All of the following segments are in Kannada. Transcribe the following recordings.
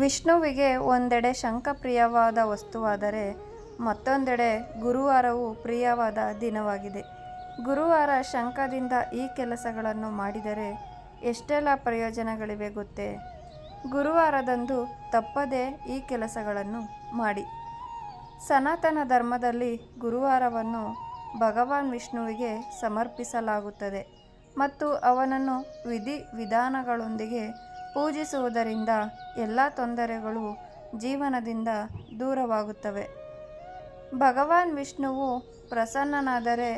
ವಿಷ್ಣುವಿಗೆ ಒಂದೆಡೆ ಶಂಖ ಪ್ರಿಯವಾದ ವಸ್ತುವಾದರೆ ಮತ್ತೊಂದೆಡೆ ಗುರುವಾರವು ಪ್ರಿಯವಾದ ದಿನವಾಗಿದೆ. ಗುರುವಾರ ಶಂಖದಿಂದ ಈ ಕೆಲಸಗಳನ್ನು ಮಾಡಿದರೆ ಎಷ್ಟೆಲ್ಲ ಪ್ರಯೋಜನಗಳಿವೆ ಗೊತ್ತೇ? ಗುರುವಾರದಂದು ತಪ್ಪದೇ ಈ ಕೆಲಸಗಳನ್ನು ಮಾಡಿ. ಸನಾತನ ಧರ್ಮದಲ್ಲಿ ಗುರುವಾರವನ್ನು ಭಗವಾನ್ ವಿಷ್ಣುವಿಗೆ ಸಮರ್ಪಿಸಲಾಗುತ್ತದೆ ಮತ್ತು ಅವನನ್ನು ವಿಧಿ ವಿಧಾನಗಳೊಂದಿಗೆ ಪೂಜಿಸುವುದರಿಂದ ಎಲ್ಲ ತೊಂದರೆಗಳು ಜೀವನದಿಂದ ದೂರವಾಗುತ್ತವೆ. ಭಗವಾನ್ ವಿಷ್ಣುವು ಪ್ರಸನ್ನನಾದರೆ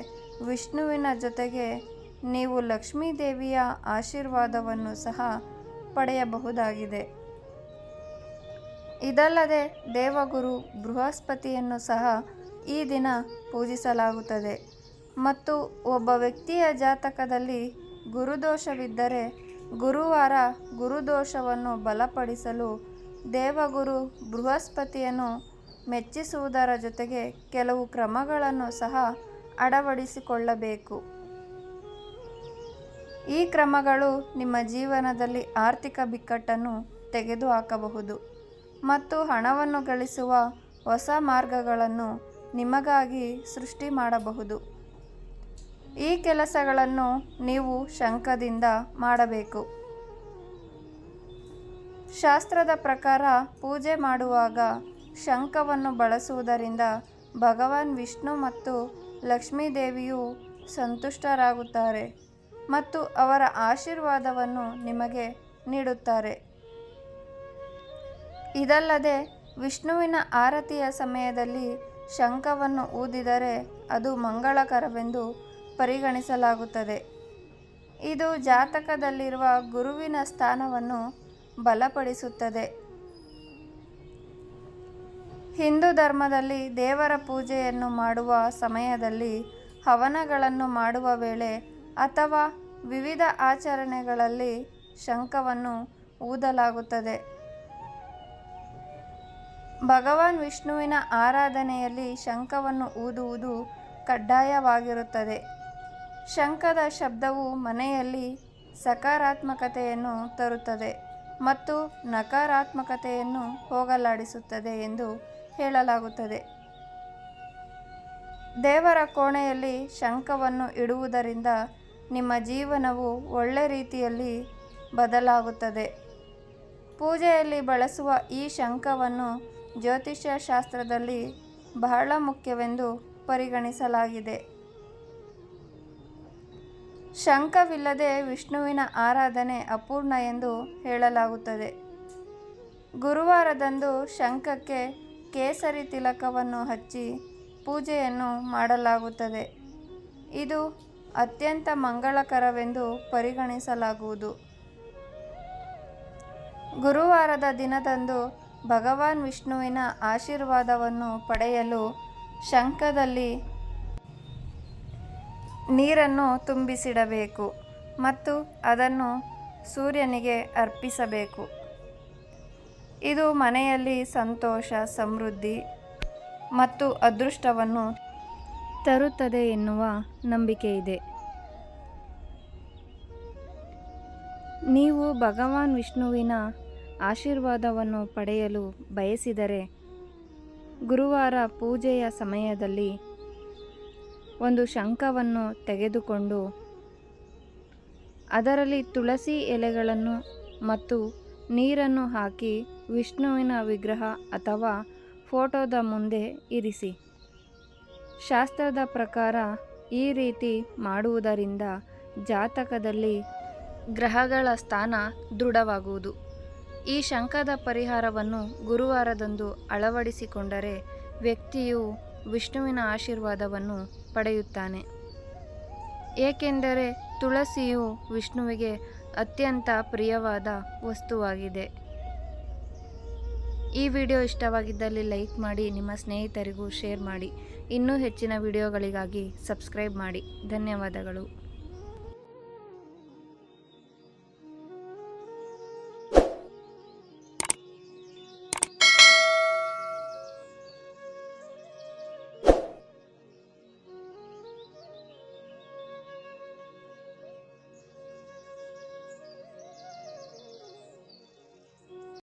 ವಿಷ್ಣುವಿನ ಜೊತೆಗೆ ನೀವು ಲಕ್ಷ್ಮೀದೇವಿಯ ಆಶೀರ್ವಾದವನ್ನು ಸಹ ಪಡೆಯಬಹುದಾಗಿದೆ. ಇದಲ್ಲದೆ ದೇವಗುರು ಬೃಹಸ್ಪತಿಯನ್ನು ಸಹ ಈ ದಿನ ಪೂಜಿಸಲಾಗುತ್ತದೆ. ಮತ್ತು ಒಬ್ಬ ವ್ಯಕ್ತಿಯ ಜಾತಕದಲ್ಲಿ ಗುರುದೋಷವಿದ್ದರೆ ಗುರುವಾರ ಗುರುದೋಷವನ್ನು ಬಲಪಡಿಸಲು ದೇವಗುರು ಬೃಹಸ್ಪತಿಯನ್ನು ಮೆಚ್ಚಿಸುವುದರ ಜೊತೆಗೆ ಕೆಲವು ಕ್ರಮಗಳನ್ನು ಸಹ ಅಳವಡಿಸಿಕೊಳ್ಳಬೇಕು ಈ ಕ್ರಮಗಳು ನಿಮ್ಮ ಜೀವನದಲ್ಲಿ ಆರ್ಥಿಕ ಬಿಕ್ಕಟ್ಟನ್ನು ತೆಗೆದುಹಾಕಬಹುದು ಮತ್ತು ಹಣವನ್ನು ಗಳಿಸುವ ಹೊಸ ಮಾರ್ಗಗಳನ್ನು ನಿಮಗಾಗಿ ಸೃಷ್ಟಿ ಮಾಡಬಹುದು. ಈ ಕೆಲಸಗಳನ್ನು ನೀವು ಶಂಖದಿಂದ ಮಾಡಬೇಕು. ಶಾಸ್ತ್ರದ ಪ್ರಕಾರ ಪೂಜೆ ಮಾಡುವಾಗ ಶಂಖವನ್ನು ಬಳಸುವುದರಿಂದ ಭಗವಾನ್ ವಿಷ್ಣು ಮತ್ತು ಲಕ್ಷ್ಮೀದೇವಿಯು ಸಂತುಷ್ಟರಾಗುತ್ತಾರೆ ಮತ್ತು ಅವರ ಆಶೀರ್ವಾದವನ್ನು ನಿಮಗೆ ನೀಡುತ್ತಾರೆ. ಇದಲ್ಲದೆ ವಿಷ್ಣುವಿನ ಆರತಿಯ ಸಮಯದಲ್ಲಿ ಶಂಖವನ್ನು ಊದಿದರೆ ಅದು ಮಂಗಳಕರವೆಂದು ಪರಿಗಣಿಸಲಾಗುತ್ತದೆ. ಇದು ಜಾತಕದಲ್ಲಿರುವ ಗುರುವಿನ ಸ್ಥಾನವನ್ನು ಬಲಪಡಿಸುತ್ತದೆ. ಹಿಂದೂ ಧರ್ಮದಲ್ಲಿ ದೇವರ ಪೂಜೆಯನ್ನು ಮಾಡುವ ಸಮಯದಲ್ಲಿ ಹವನಗಳನ್ನು ಮಾಡುವ ವೇಳೆ ಅಥವಾ ವಿವಿಧ ಆಚರಣೆಗಳಲ್ಲಿ ಶಂಖವನ್ನು ಊದಲಾಗುತ್ತದೆ. ಭಗವಾನ್ ವಿಷ್ಣುವಿನ ಆರಾಧನೆಯಲ್ಲಿ ಶಂಖವನ್ನು ಊದುವುದು ಕಡ್ಡಾಯವಾಗಿರುತ್ತದೆ. ಶಂಖದ ಶಬ್ದವು ಮನೆಯಲ್ಲಿ ಸಕಾರಾತ್ಮಕತೆಯನ್ನು ತರುತ್ತದೆ ಮತ್ತು ನಕಾರಾತ್ಮಕತೆಯನ್ನು ಹೋಗಲಾಡಿಸುತ್ತದೆ ಎಂದು ಹೇಳಲಾಗುತ್ತದೆ. ದೇವರ ಕೋಣೆಯಲ್ಲಿ ಶಂಖವನ್ನು ಇಡುವುದರಿಂದ ನಿಮ್ಮ ಜೀವನವು ಒಳ್ಳೆ ರೀತಿಯಲ್ಲಿ ಬದಲಾಗುತ್ತದೆ. ಪೂಜೆಯಲ್ಲಿ ಬಳಸುವ ಈ ಶಂಖವನ್ನು ಜ್ಯೋತಿಷ್ಯ ಶಾಸ್ತ್ರದಲ್ಲಿ ಬಹಳ ಮುಖ್ಯವೆಂದು ಪರಿಗಣಿಸಲಾಗಿದೆ. ಶಂಖವಿಲ್ಲದೆ ವಿಷ್ಣುವಿನ ಆರಾಧನೆ ಅಪೂರ್ಣ ಎಂದು ಹೇಳಲಾಗುತ್ತದೆ. ಗುರುವಾರದಂದು ಶಂಖಕ್ಕೆ ಕೇಸರಿ ತಿಲಕವನ್ನು ಹಚ್ಚಿ ಪೂಜೆಯನ್ನು ಮಾಡಲಾಗುತ್ತದೆ. ಇದು ಅತ್ಯಂತ ಮಂಗಳಕರವೆಂದು ಪರಿಗಣಿಸಲಾಗುವುದು. ಗುರುವಾರದ ದಿನದಂದು ಭಗವಾನ್ ವಿಷ್ಣುವಿನ ಆಶೀರ್ವಾದವನ್ನು ಪಡೆಯಲು ಶಂಖದಲ್ಲಿ ನೀರನ್ನು ತುಂಬಿಸಿಡಬೇಕು ಮತ್ತು ಅದನ್ನು ಸೂರ್ಯನಿಗೆ ಅರ್ಪಿಸಬೇಕು. ಇದು ಮನೆಯಲ್ಲಿ ಸಂತೋಷ, ಸಮೃದ್ಧಿ ಮತ್ತು ಅದೃಷ್ಟವನ್ನು ತರುತ್ತದೆ ಎನ್ನುವ ನಂಬಿಕೆ ಇದೆ. ನೀವು ಭಗವಾನ್ ವಿಷ್ಣುವಿನ ಆಶೀರ್ವಾದವನ್ನು ಪಡೆಯಲು ಬಯಸಿದರೆ ಗುರುವಾರ ಪೂಜೆಯ ಸಮಯದಲ್ಲಿ ಒಂದು ಶಂಖವನ್ನು ತೆಗೆದುಕೊಂಡು ಅದರಲ್ಲಿ ತುಳಸಿ ಎಲೆಗಳನ್ನು ಮತ್ತು ನೀರನ್ನು ಹಾಕಿ ವಿಷ್ಣುವಿನ ವಿಗ್ರಹ ಅಥವಾ ಫೋಟೋದ ಮುಂದೆ ಇರಿಸಿ. ಶಾಸ್ತ್ರದ ಪ್ರಕಾರ ಈ ರೀತಿ ಮಾಡುವುದರಿಂದ ಜಾತಕದಲ್ಲಿ ಗ್ರಹಗಳ ಸ್ಥಾನ ದೃಢವಾಗುವುದು. ಈ ಶಂಖದ ಪರಿಹಾರವನ್ನು ಗುರುವಾರದಂದು ಅಳವಡಿಸಿಕೊಂಡರೆ ವ್ಯಕ್ತಿಯು ವಿಷ್ಣುವಿನ ಆಶೀರ್ವಾದವನ್ನು ಪಡೆಯುತ್ತಾನೆ. ಏಕೆಂದರೆ ತುಳಸಿಯು ವಿಷ್ಣುವಿಗೆ ಅತ್ಯಂತ ಪ್ರಿಯವಾದ ವಸ್ತುವಾಗಿದೆ. ಈ ವಿಡಿಯೋ ಇಷ್ಟವಾಗಿದ್ದಲ್ಲಿ ಲೈಕ್ ಮಾಡಿ, ನಿಮ್ಮ ಸ್ನೇಹಿತರಿಗೂ ಶೇರ್ ಮಾಡಿ. ಇನ್ನೂ ಹೆಚ್ಚಿನ ವಿಡಿಯೋಗಳಿಗಾಗಿ ಸಬ್ಸ್ಕ್ರೈಬ್ ಮಾಡಿ. ಧನ್ಯವಾದಗಳು.